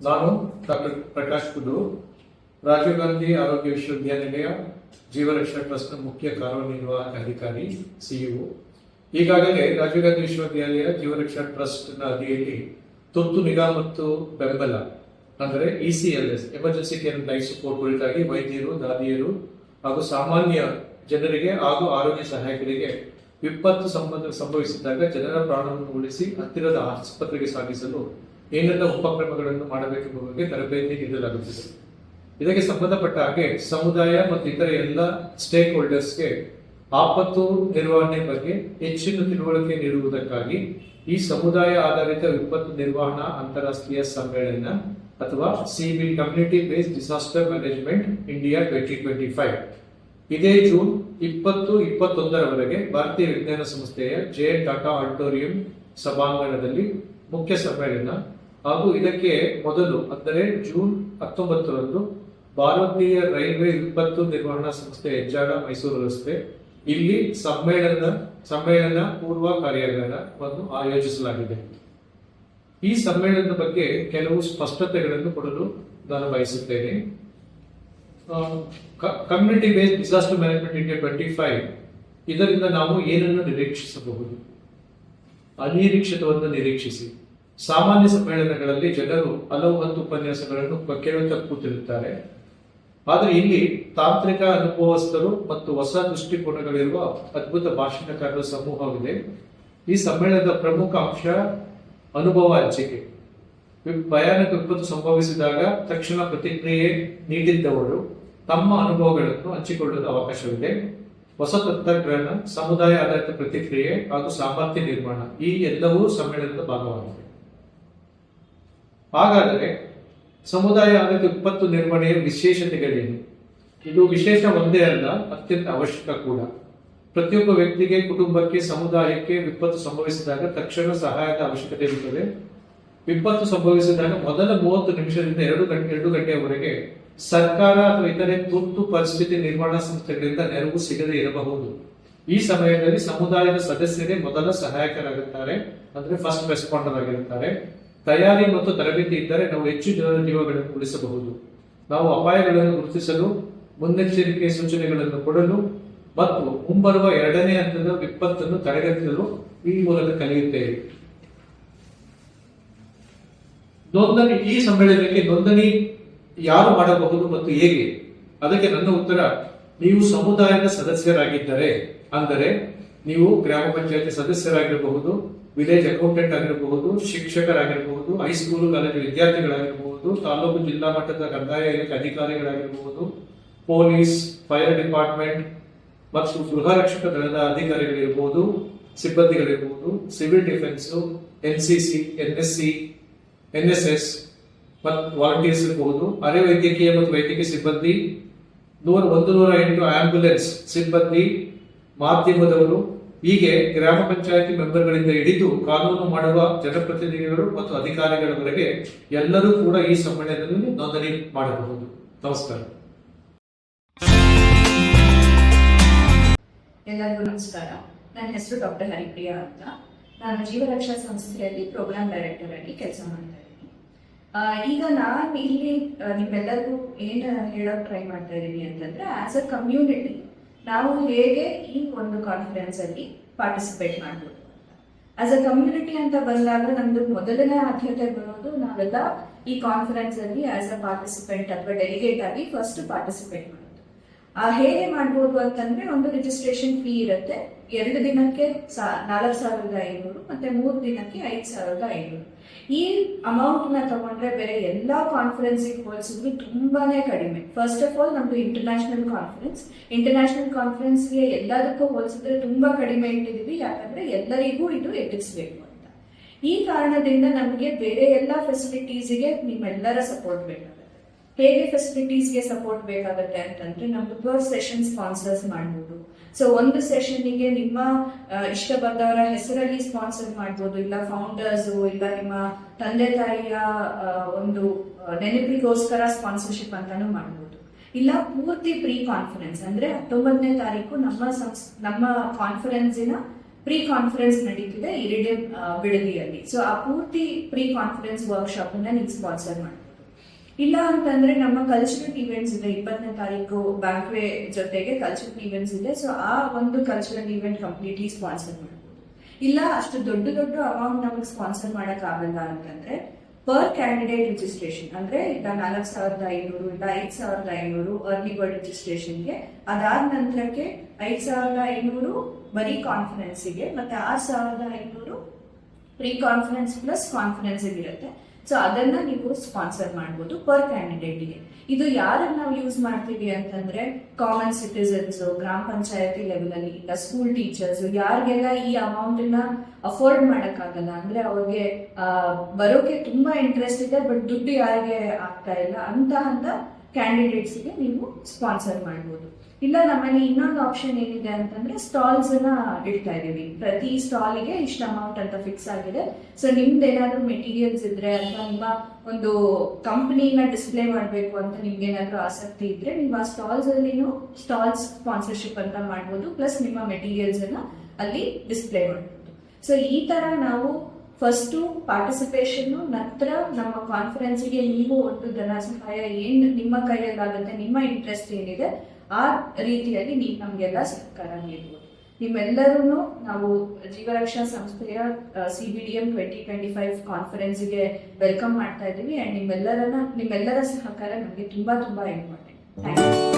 ನಾನು ಡಾಕ್ಟರ್ ಪ್ರಕಾಶ್ ಕುದೂರ್ ರಾಜೀವ್ ಗಾಂಧಿ ಆರೋಗ್ಯ ವಿಶ್ವವಿದ್ಯಾನಿಲಯ ಜೀವರಕ್ಷಾ ಟ್ರಸ್ಟ್ನ ಮುಖ್ಯ ಕಾರ್ಯನಿರ್ವಾಹಕ ಅಧಿಕಾರಿ ಸಿಇಒ ಈಗಾಗಲೇ ರಾಜೀವ್ ಗಾಂಧಿ ವಿಶ್ವವಿದ್ಯಾಲಯ ಜೀವರಕ್ಷಾ ಟ್ರಸ್ಟ್ನ ಅಡಿಯಲ್ಲಿ ತುರ್ತು ನಿಗಾ ಮತ್ತು ಬೆಂಬಲ, ಅಂದರೆ E ECLS emergency care life support ಕುರಿತಾಗಿ ವೈದ್ಯರು, ದಾದಿಯರು ಹಾಗೂ ಸಾಮಾನ್ಯ ಜನರಿಗೆ ಹಾಗೂ ಆರೋಗ್ಯ ಸಹಾಯಕರಿಗೆ ವಿಪತ್ತು ಸಂಬಂಧ ಸಂಭವಿಸಿದಾಗ ಜನರ ಪ್ರಾಣವನ್ನು ಉಳಿಸಿ ಹತ್ತಿರದ ಆಸ್ಪತ್ರೆಗೆ ಸಾಗಿಸಲು ಏನೆಲ್ಲ ಉಪಕ್ರಮಗಳನ್ನು ಮಾಡಬೇಕೆಂಬ ಬಗ್ಗೆ ತರಬೇತಿ ನೀಡಲಾಗುತ್ತಿದೆ. ಇದಕ್ಕೆ ಸಂಬಂಧಪಟ್ಟ ಹಾಗೆ ಸಮುದಾಯ ಮತ್ತು ಇತರ ಎಲ್ಲ ಸ್ಟೇಕ್ ಹೋಲ್ಡರ್ಸ್ಗೆ ಆಪತ್ತು ನಿರ್ವಹಣೆ ಬಗ್ಗೆ ಹೆಚ್ಚಿನ ತಿಳುವಳಿಕೆ ನೀಡುವುದಕ್ಕಾಗಿ ಈ ಸಮುದಾಯ ಆಧಾರಿತ ವಿಪತ್ತು ನಿರ್ವಹಣಾ ಅಂತಾರಾಷ್ಟ್ರೀಯ ಸಮ್ಮೇಳನ ಅಥವಾ CB community based disaster management India twenty twenty five ಇದೇ ಜೂನ್ ಇಪ್ಪತ್ತು, ಇಪ್ಪತ್ತೊಂದರವರೆಗೆ ಭಾರತೀಯ ವಿಜ್ಞಾನ ಸಂಸ್ಥೆಯ ಜೆ. ಟಾಟಾ ಆಡಿಟೋರಿಯಂ ಸಭಾಂಗಣದಲ್ಲಿ ಮುಖ್ಯ ಸಮ್ಮೇಳನ. ಹಾಗೂ ಇದಕ್ಕೆ ಮೊದಲು, ಅಂದರೆ ಜೂನ್ ಹತ್ತೊಂಬತ್ತರಂದು, ಭಾರತೀಯ ರೈಲ್ವೆ ವಿಪತ್ತು ನಿರ್ವಹಣಾ ಸಂಸ್ಥೆ ಹೆಜ್ಜಾಡ ಮೈಸೂರು ರಸ್ತೆ. ಇಲ್ಲಿ ಸಮ್ಮೇಳನ ಸಮ್ಮೇಳನ ಪೂರ್ವ ಕಾರ್ಯಾಗಾರವನ್ನು ಆಯೋಜಿಸಲಾಗಿದೆ. ಈ ಸಮ್ಮೇಳನದ ಬಗ್ಗೆ ಕೆಲವು ಸ್ಪಷ್ಟತೆಗಳನ್ನು ಕೊಡಲು ನಾನು ಬಯಸುತ್ತೇನೆ. Community based disaster management India twenty five ಇದರಿಂದ ನಾವು ಏನನ್ನು ನಿರೀಕ್ಷಿಸಬಹುದು? ಅನಿರೀಕ್ಷಿತವನ್ನು ನಿರೀಕ್ಷಿಸಿ. ಸಾಮಾನ್ಯ ಸಮ್ಮೇಳನಗಳಲ್ಲಿ ಜನರು ಹಲವು ಹತ್ತು ಉಪನ್ಯಾಸಗಳನ್ನು ಕೇಳುತ್ತಾ ಕೂತಿರುತ್ತಾರೆ. ಆದರೆ ಇಲ್ಲಿ ತಾಂತ್ರಿಕ ಅನುಭವಸ್ಥರು ಮತ್ತು ಹೊಸ ದೃಷ್ಟಿಕೋನಗಳಿರುವ ಅದ್ಭುತ ಭಾಷಣಕಾರರ ಸಮೂಹವಿದೆ. ಈ ಸಮ್ಮೇಳನದ ಪ್ರಮುಖ ಅಂಶ ಅನುಭವ ಹಂಚಿಕೆ. ಭಯಾನಕ ವಿಪತ್ತು ಸಂಭವಿಸಿದಾಗ ತಕ್ಷಣ ಪ್ರತಿಕ್ರಿಯೆ ನೀಡಿದ್ದವರು ತಮ್ಮ ಅನುಭವಗಳನ್ನು ಹಂಚಿಕೊಳ್ಳಲು ಅವಕಾಶವಿದೆ. ಹೊಸ ತಂತ್ರಜ್ಞಾನ ಸಮುದಾಯ ಆಧಾರಿತ ಪ್ರತಿಕ್ರಿಯೆ ಹಾಗೂ ಸಾಮರ್ಥ್ಯ ನಿರ್ಮಾಣ ಈ ಎಲ್ಲವೂ ಸಮ್ಮೇಳನದ ಭಾಗವಾಗಿದೆ. ಹಾಗಾದರೆ ಸಮುದಾಯ ಆಧಾರಿತ ವಿಪತ್ತು ನಿರ್ವಹಣೆಯ ವಿಶೇಷತೆಗಳೇನು? ಇದು ವಿಶೇಷ ಒಂದೇ ಅಲ್ಲ, ಅತ್ಯಂತ ಅವಶ್ಯಕ ಕೂಡ. ಪ್ರತಿಯೊಬ್ಬ ವ್ಯಕ್ತಿಗೆ, ಕುಟುಂಬಕ್ಕೆ, ಸಮುದಾಯಕ್ಕೆ ವಿಪತ್ತು ಸಂಭವಿಸಿದಾಗ ತಕ್ಷಣ ಸಹಾಯದ ಅವಶ್ಯಕತೆ ಇರುತ್ತದೆ. ವಿಪತ್ತು ಸಂಭವಿಸಿದಾಗ ಮೊದಲ ಮೂವತ್ತು ನಿಮಿಷದಿಂದ ಎರಡು ಗಂಟೆ, ಎರಡು ಗಂಟೆಯವರೆಗೆ ಸರ್ಕಾರ ಅಥವಾ ಇತರೆ ತುರ್ತು ಪರಿಸ್ಥಿತಿ ನಿರ್ವಹಣಾ ಸಂಸ್ಥೆಗಳಿಂದ ನೆರವು ಸಿಗದೇ ಇರಬಹುದು. ಈ ಸಮಯದಲ್ಲಿ ಸಮುದಾಯದ ಸದಸ್ಯರೇ ಮೊದಲ ಸಹಾಯಕರಾಗುತ್ತಾರೆ, ಅಂದ್ರೆ ಫಸ್ಟ್ ರೆಸ್ಪಾಂಡರ್ ಆಗಿರುತ್ತಾರೆ. ತಯಾರಿ ಮತ್ತು ತರಬೇತಿ ಇದ್ದರೆ ನಾವು ಹೆಚ್ಚು ಜನರ ಜೀವಗಳನ್ನು ಉಳಿಸಬಹುದು. ನಾವು ಅಪಾಯಗಳನ್ನು ಗುರುತಿಸಲು, ಮುನ್ನೆಚ್ಚರಿಕೆ ಸೂಚನೆಗಳನ್ನು ಕೊಡಲು ಮತ್ತು ಮುಂಬರುವ ಎರಡನೇ ಹಂತದ ವಿಪತ್ತನ್ನು ತಡೆಗಟ್ಟಲು ಈ ಮೂಲಕ ಕಲಿಯುತ್ತೇವೆ. ನೋಂದಣಿ, ಈ ಸಮ್ಮೇಳನಕ್ಕೆ ನೋಂದಣಿ ಯಾರು ಮಾಡಬಹುದು ಮತ್ತು ಹೇಗೆ? ಅದಕ್ಕೆ ನನ್ನ ಉತ್ತರ, ನೀವು ಸಮುದಾಯದ ಸದಸ್ಯರಾಗಿದ್ದರೆ, ಅಂದರೆ ನೀವು ಗ್ರಾಮ ಪಂಚಾಯತಿ ಸದಸ್ಯರಾಗಿರಬಹುದು ವಿಲೇಜ್ ಅಕೌಂಟೆಂಟ್ ಆಗಿರಬಹುದು, ಶಿಕ್ಷಕರಾಗಿರಬಹುದು ಹೈಸ್ಕೂಲು ಕಾಲೇಜು ವಿದ್ಯಾರ್ಥಿಗಳಾಗಿರಬಹುದು, ತಾಲೂಕು ಜಿಲ್ಲಾ ಮಟ್ಟದ ಕಂದಾಯ ಇಲಾಖೆ ಅಧಿಕಾರಿಗಳಾಗಿರಬಹುದು ಪೊಲೀಸ್ ಫೈರ್ ಡಿಪಾರ್ಟ್ಮೆಂಟ್ ಮತ್ತು ಗೃಹ ರಕ್ಷಕ ದಳದ ಅಧಿಕಾರಿಗಳಿರ್ಬೋದು ಸಿಬ್ಬಂದಿಗಳಿರ್ಬೋದು civil defence N C C N S C N S S ಮತ್ತು ವಾಲಂಟಿಯರ್ಸ್ ಇರಬಹುದು. ಅರೆ ವೈದ್ಯಕೀಯ ಮತ್ತು ವೈದ್ಯಕೀಯ ಸಿಬ್ಬಂದಿ. ನೂರ ಒಂದು ನೂರ ಎಂಟು ಆಂಬ್ಯುಲೆನ್ಸ್ ಸಿಬ್ಬಂದಿ ಮಾಧ್ಯಮದವರು. ಹೀಗೆ ಗ್ರಾಮ ಪಂಚಾಯತಿ ಮೆಂಬರ್ಗಳಿಂದ ಹಿಡಿದು ಕಾನೂನು ಮಾಡುವ ಜನಪ್ರತಿನಿಧಿಗಳು ಮತ್ತು ಅಧಿಕಾರಿಗಳವರೆಗೆ ಎಲ್ಲರೂ ಕೂಡ ಈ ಸಮ್ಮೇಳನದಲ್ಲಿ ನೋಂದಣಿ ಮಾಡಬಹುದು. ನಮಸ್ಕಾರ. ಎಲ್ಲರಿಗೂ ನಮಸ್ಕಾರ. ನನ್ನ ಹೆಸರು ಡಾಕ್ಟರ್ ಹರಿಪ್ರಿಯಾ ಅಂತ. ನಾನು ಜೀವರಕ್ಷಾ ಸಂಸ್ಥೆಯಲ್ಲಿ ಪ್ರೋಗ್ರಾಮ್ ಡೈರೆಕ್ಟರ್ ಆಗಿ ಕೆಲಸ ಮಾಡ್ತಾ ಈಗ ನಾನು ಇಲ್ಲಿ ನಿಮ್ಮೆಲ್ಲರಿಗೂ ಏನು ಹೇಳೋಕೆ ಟ್ರೈ ಮಾಡ್ತಾ ಇದ್ದೀನಿ ಅಂತಂದ್ರೆ ಆಸ್ ಅ ಕಮ್ಯುನಿಟಿ ನಾವು ಹೇಗೆ ಈ ಒಂದು ಕಾನ್ಫರೆನ್ಸ್ ಅಲ್ಲಿ ಪಾರ್ಟಿಸಿಪೇಟ್ ಮಾಡ್ಬೋದು ಆಸ್ ಅ ಕಮ್ಯುನಿಟಿ ಅಂತ ಬಂದಾಗ ನಮ್ದು ಮೊದಲನೇ ಆದ್ಯತೆ ಬರೋದು ನಾವೆಲ್ಲ ಈ ಕಾನ್ಫರೆನ್ಸ್ ಅಲ್ಲಿ ಆಸ್ ಅ ಪಾರ್ಟಿಸಿಪೆಂಟ್ ಅಥವಾ ಡೆಲಿಗೇಟ್ ಆಗಿ ಫಸ್ಟ್ ಪಾರ್ಟಿಸಿಪೇಟ್ ಮಾಡೋದು ಆ ಹೇಗೆ ಮಾಡ್ಬೋದು ಅಂತಂದ್ರೆ ಒಂದು ರಿಜಿಸ್ಟ್ರೇಷನ್ ಫೀ ಇರುತ್ತೆ. ಎರಡು ದಿನಕ್ಕೆ ಸಾ, ನಾಲ್ಕು ಸಾವಿರದ ಐನೂರು ಮತ್ತೆ ಮೂರು ದಿನಕ್ಕೆ ಐದು ಸಾವಿರದ ಐನೂರು. ಈ ಅಮೌಂಟ್ನ ತಗೊಂಡ್ರೆ ಬೇರೆ ಎಲ್ಲಾ ಕಾನ್ಫರೆನ್ಸಿಗೆ ಹೋಲಿಸಿದ್ರು ತುಂಬಾನೇ ಕಡಿಮೆ. ಫಸ್ಟ್ ಆಫ್ ಆಲ್ ನಮ್ದು ಇಂಟರ್ನ್ಯಾಷನಲ್ ಕಾನ್ಫರೆನ್ಸ್ ಇಂಟರ್ನ್ಯಾಷನಲ್ ಕಾನ್ಫರೆನ್ಸ್ಗೆ ಎಲ್ಲದಕ್ಕೂ ಹೋಲಿಸಿದ್ರೆ ತುಂಬಾ ಕಡಿಮೆ ಇಟ್ಟಿದೀವಿ ಯಾಕಂದ್ರೆ ಎಲ್ಲರಿಗೂ ಇದು ಎದುರಿಸಬೇಕು ಅಂತ. ಈ ಕಾರಣದಿಂದ ನಮಗೆ ಬೇರೆ ಎಲ್ಲ ಫೆಸಿಲಿಟೀಸ್ಗೆ ನಿಮ್ಮೆಲ್ಲರ ಸಪೋರ್ಟ್ ಬೇಕಾಗುತ್ತೆ ಹೇಗೆ ಫೆಸಿಲಿಟೀಸ್ಗೆ ಸಪೋರ್ಟ್ ಬೇಕಾಗುತ್ತೆ ಅಂತಂದ್ರೆ ನಮ್ದು ಪರ್ ಸೆಷನ್ ಸ್ಪಾನ್ಸರ್ಸ್ ಮಾಡ್ಬೋದು. ಸೊ ಒಂದು ಸೆಷನ್ನಿಗೆ ನಿಮ್ಮ ಇಷ್ಟ ಬಂದವರ ಹೆಸರಲ್ಲಿ ಸ್ಪಾನ್ಸರ್ ಮಾಡ್ಬೋದು, ಇಲ್ಲ ಫೌಂಡರ್ಸ್ ಇಲ್ಲ ನಿಮ್ಮ ತಂದೆ ತಾಯಿಯ ಒಂದು ನೆನಪಿಗೋಸ್ಕರ ಸ್ಪಾನ್ಸರ್ಶಿಪ್ ಅಂತಾನು ಮಾಡ್ಬೋದು. ಇಲ್ಲ ಪೂರ್ತಿ ಪ್ರೀ ಕಾನ್ಫರೆನ್ಸ್ ಅಂದ್ರೆ ಹತ್ತೊಂಬತ್ತನೇ ತಾರೀಕು ನಮ್ಮ ಸಂಸ್, ನಮ್ಮ ಕಾನ್ಫರೆನ್ಸಿನ ಪ್ರೀ ಕಾನ್ಫರೆನ್ಸ್ ನಡೀತಿದೆ ಇರಿಡಿಯಂ ಬಿಡದಿಯಲ್ಲಿ. ಸೊ ಆ ಪೂರ್ತಿ ಪ್ರೀ ಕಾನ್ಫರೆನ್ಸ್ ವರ್ಕ್ಶಾಪ್ ನೀವು ಸ್ಪಾನ್ಸರ್ ಮಾಡ್ಬೋದು. ಇಲ್ಲ ಅಂತಂದ್ರೆ ನಮ್ಮ ಕಲ್ಚರಲ್ ಈವೆಂಟ್ಸ್ ಇದೆ. ಇಪ್ಪತ್ತನೇ ತಾರೀಕು ಬ್ಯಾಂಕ್ವೆ ಜೊತೆಗೆ ಕಲ್ಚರಲ್ ಈವೆಂಟ್ಸ್ ಇದೆ. ಸೊ ಆ ಒಂದು ಕಲ್ಚರಲ್ ಈವೆಂಟ್ ಕಂಪ್ಲೀಟ್ಲಿ ಸ್ಪಾನ್ಸರ್ ಮಾಡ್ಬೋದು. ಇಲ್ಲ, ಅಷ್ಟು ದೊಡ್ಡ ದೊಡ್ಡ ಅಮೌಂಟ್ ನಮಗೆ ಸ್ಪಾನ್ಸರ್ ಮಾಡಕ್ ಆಗಲ್ಲ ಅಂತಂದ್ರೆ ಪರ್ ಕ್ಯಾಂಡಿಡೇಟ್ ರಿಜಿಸ್ಟ್ರೇಷನ್ ಅಂದ್ರೆ ಈಗ ನಾಲ್ಕು ಸಾವಿರದ ಐನೂರು ಇಲ್ಲ, ಐದು ಸಾವಿರದ ಐನೂರು ಅರ್ಲಿ ಬರ್ಡ್ ರಿಜಿಸ್ಟ್ರೇಷನ್ಗೆ ಅದಾದ ನಂತರಕ್ಕೆ ಐದು ಸಾವಿರದ ಐನೂರು ಬರೀ ಕಾನ್ಫರೆನ್ಸಿಗೆ ಮತ್ತೆ ಆರು ಸಾವಿರದ ಐನೂರು ಪ್ರೀ ಕಾನ್ಫರೆನ್ಸ್ ಪ್ಲಸ್ ಕಾನ್ಫರೆನ್ಸ್ ಇರುತ್ತೆ. ಸೊ ಅದನ್ನ ನೀವು ಸ್ಪಾನ್ಸರ್ ಮಾಡ್ಬೋದು ಪರ್ ಕ್ಯಾಂಡಿಡೇಟ್ಗೆ ಇದು ಯಾರನ್ನ ನಾವು ಯೂಸ್ ಮಾಡ್ತೀವಿ ಅಂತಂದ್ರೆ ಕಾಮನ್ ಸಿಟಿಸನ್ಸ್ ಗ್ರಾಮ ಪಂಚಾಯತಿ ಲೆವೆಲ್ ಅಲ್ಲಿ ಇಲ್ಲ ಸ್ಕೂಲ್ ಟೀಚರ್ಸ್ ಯಾರಿಗೆಲ್ಲ ಈ ಅಮೌಂಟ್ನ ಅಫೋರ್ಡ್ ಮಾಡಕ್ಕಾಗಲ್ಲ, ಅಂದ್ರೆ ಅವ್ರಿಗೆ ಬರೋಕೆ ತುಂಬಾ ಇಂಟ್ರೆಸ್ಟ್ ಇದೆ ಬಟ್ ದುಡ್ಡು ಯಾರಿಗೆ ಆಗ್ತಾ ಇಲ್ಲ ಅಂತ ಅಂತ ಕ್ಯಾಂಡಿಡೇಟ್ಸ್ಗೆ ನೀವು ಸ್ಪಾನ್ಸರ್ ಮಾಡ್ಬೋದು. ಇಲ್ಲ, ನಮ್ಮಲ್ಲಿ ಇನ್ನೊಂದು ಆಪ್ಷನ್ ಏನಿದೆ ಅಂತಂದ್ರೆ ಸ್ಟಾಲ್ಸ್ ಅನ್ನ ಇಡ್ತಾ ಇದೀವಿ ಪ್ರತಿ ಸ್ಟಾಲಿಗೆ ಇಷ್ಟು ಅಮೌಂಟ್ ಅಂತ ಫಿಕ್ಸ್ ಆಗಿದೆ. ಸೊ ನಿಮ್ದು ಏನಾದರೂ ಮೆಟೀರಿಯಲ್ಸ್ ಇದ್ರೆ ಅಥವಾ ನಿಮ್ಮ ಒಂದು ಕಂಪ್ನಿನ ಡಿಸ್ಪ್ಲೇ ಮಾಡಬೇಕು ಅಂತ ನಿಮ್ಗೆ ಏನಾದರೂ ಆಸಕ್ತಿ ಇದ್ರೆ ಆ ಸ್ಟಾಲ್ಸ್ ಅಲ್ಲಿನೂ ಸ್ಟಾಲ್ಸ್ ಸ್ಪಾನ್ಸರ್ಶಿಪ್ ಅಂತ ಮಾಡ್ಬೋದು. ಪ್ಲಸ್ ನಿಮ್ಮ ಮೆಟೀರಿಯಲ್ಸ್ ಅನ್ನ ಅಲ್ಲಿ ಡಿಸ್ಪ್ಲೇ ಮಾಡ್ಬೋದು. ಸೊ ಈ ತರ ನಾವು ಫಸ್ಟು ಪಾರ್ಟಿಸಿಪೇಷನ್ನು ನಂತರ ನಮ್ಮ ಕಾನ್ಫರೆನ್ಸಿಗೆ ನೀವು ಒಟ್ಟು ಧನ ಸಹಾಯ ಏನ್ ನಿಮ್ಮ ಕೈಯಲ್ಲಾಗುತ್ತೆ, ನಿಮ್ಮ ಇಂಟ್ರೆಸ್ಟ್ ಏನಿದೆ, ಆ ರೀತಿಯಾಗಿ ನೀವು ನಮಗೆಲ್ಲ ಸಹಕಾರ ನೀಡ್ಬೋದು. ನಿಮ್ಮೆಲ್ಲರೂ ನಾವು ಜೀವರಕ್ಷಾ ಸಂಸ್ಥೆಯ C B D M twenty twenty five ಕಾನ್ಫರೆನ್ಸ್ಗೆ welcome ಮಾಡ್ತಾ ಇದ್ದೀವಿ. ಆ್ಯಂಡ್ ನಿಮ್ಮೆಲ್ಲರನ್ನ ನಿಮ್ಮೆಲ್ಲರ ಸಹಕಾರ ನಮಗೆ ತುಂಬ ತುಂಬ ಇಂಪಾರ್ಟೆಂಟ್ ಥ್ಯಾಂಕ್ ಯು